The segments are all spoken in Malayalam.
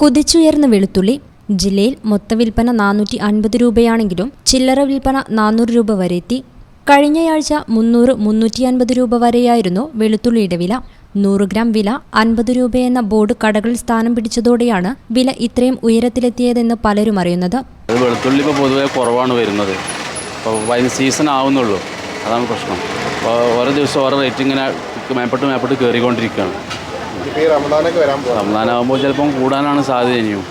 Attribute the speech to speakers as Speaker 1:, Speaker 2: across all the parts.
Speaker 1: കുതിച്ചുയർന്ന വെളുത്തുള്ളി ജില്ലയിൽ മൊത്ത വിൽപ്പന നാനൂറ്റി അൻപത് രൂപയാണെങ്കിലും ചില്ലറ വിൽപ്പന നാനൂറ് രൂപ വരെ എത്തി. കഴിഞ്ഞയാഴ്ച മുന്നൂറ് മുന്നൂറ്റി അൻപത് രൂപ വരെയായിരുന്നു വെളുത്തുള്ളിയുടെ വില. നൂറ് ഗ്രാം വില അൻപത് രൂപയെന്ന ബോർഡ് കടകളിൽ സ്ഥാനം പിടിച്ചതോടെയാണ് വില ഇത്രയും ഉയരത്തിലെത്തിയതെന്ന് പലരും അറിയുന്നത്.
Speaker 2: വെളുത്തുള്ളി ഇപ്പോൾ പൊതുവേ കുറവാണ് വരുന്നത്. വൈൻ സീസൺ ആവുന്നുള്ളൂ. അതാണ് പ്രശ്നം. ഓരോ ദിവസം ഓരോ റേറ്റ് ഇങ്ങനെ മേപ്പെട്ട് മേപ്പെട്ട് കയറിക്കൊണ്ടിരിക്കുകയാണ്
Speaker 3: റമദാനൊക്കെ വരാൻ പോകും
Speaker 2: റംസാനാകുമ്പോൾ ചിലപ്പം കൂടാനാണ് സാധ്യത ഇനിയും.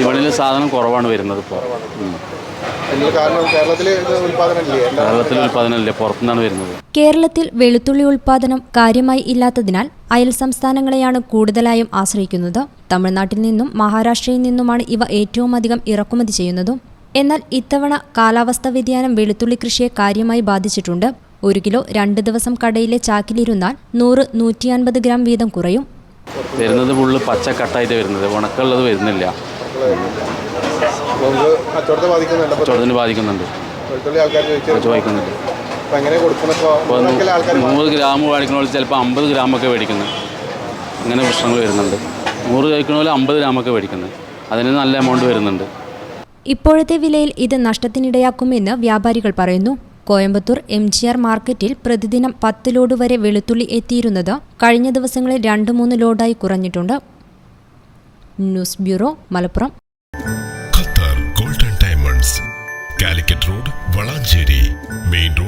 Speaker 3: വിപണിയിൽ സാധനം
Speaker 2: കുറവാണ് വരുന്നത് ഇപ്പോൾ
Speaker 3: ഇതിന് കാരണം കേരളത്തിൽ
Speaker 2: പുറത്തുനിന്നാണ് വരുന്നത്.
Speaker 1: കേരളത്തിൽ വെളുത്തുള്ളി ഉൽപ്പാദനം കാര്യമായി ഇല്ലാത്തതിനാൽ അയൽ സംസ്ഥാനങ്ങളെയാണ് കൂടുതലായും ആശ്രയിക്കുന്നത്. തമിഴ്നാട്ടിൽ നിന്നും മഹാരാഷ്ട്രയിൽ നിന്നുമാണ് ഇവ ഏറ്റവും അധികം ഇറക്കുമതി ചെയ്യുന്നതും. എന്നാൽ ഇത്തവണ കാലാവസ്ഥാ വ്യതിയാനം വെളുത്തുള്ളി കൃഷിയെ കാര്യമായി ബാധിച്ചിട്ടുണ്ട്. ഒരു കിലോ രണ്ട് ദിവസം കടയിലെ ചാക്കിലിരുന്നാൽ നൂറ് നൂറ്റി അൻപത് ഗ്രാം വീതം കുറയും.
Speaker 2: വരുന്നത് ഫുള്ള് പച്ചക്കട്ടായിട്ട് വരുന്നത്. ഉണക്കുള്ളത് വരുന്നില്ല. കച്ചവടത്തിന് ബാധിക്കുന്നുണ്ട്. ചോദിക്കുന്നുണ്ട് നൂറ് ഗ്രാം മേടിക്കണോ ചിലപ്പോൾ അമ്പത് ഗ്രാമൊക്കെ മേടിക്കുന്നത് അങ്ങനെ പ്രശ്നങ്ങൾ വരുന്നുണ്ട്. നൂറ് കഴിക്കണ പോലെ അമ്പത് ഗ്രാമൊക്കെ മേടിക്കുന്നത് അതിന് നല്ല എമൗണ്ട് വരുന്നുണ്ട്.
Speaker 1: ഇപ്പോഴത്തെ വിലയിൽ ഇത് നഷ്ടത്തിനിടയാക്കുമെന്ന് വ്യാപാരികൾ പറയുന്നു. കോയമ്പത്തൂർ എം ജി ആർ മാർക്കറ്റിൽ പ്രതിദിനം പത്ത് ലോഡ് വരെ വെളുത്തുള്ളി എത്തിയിരുന്നത് കഴിഞ്ഞ ദിവസങ്ങളിൽ രണ്ട് മൂന്ന് ലോഡായി കുറഞ്ഞിട്ടുണ്ട്. News bureau Malappuram.
Speaker 4: Qatar golden diamonds Calicut road Valanchery main road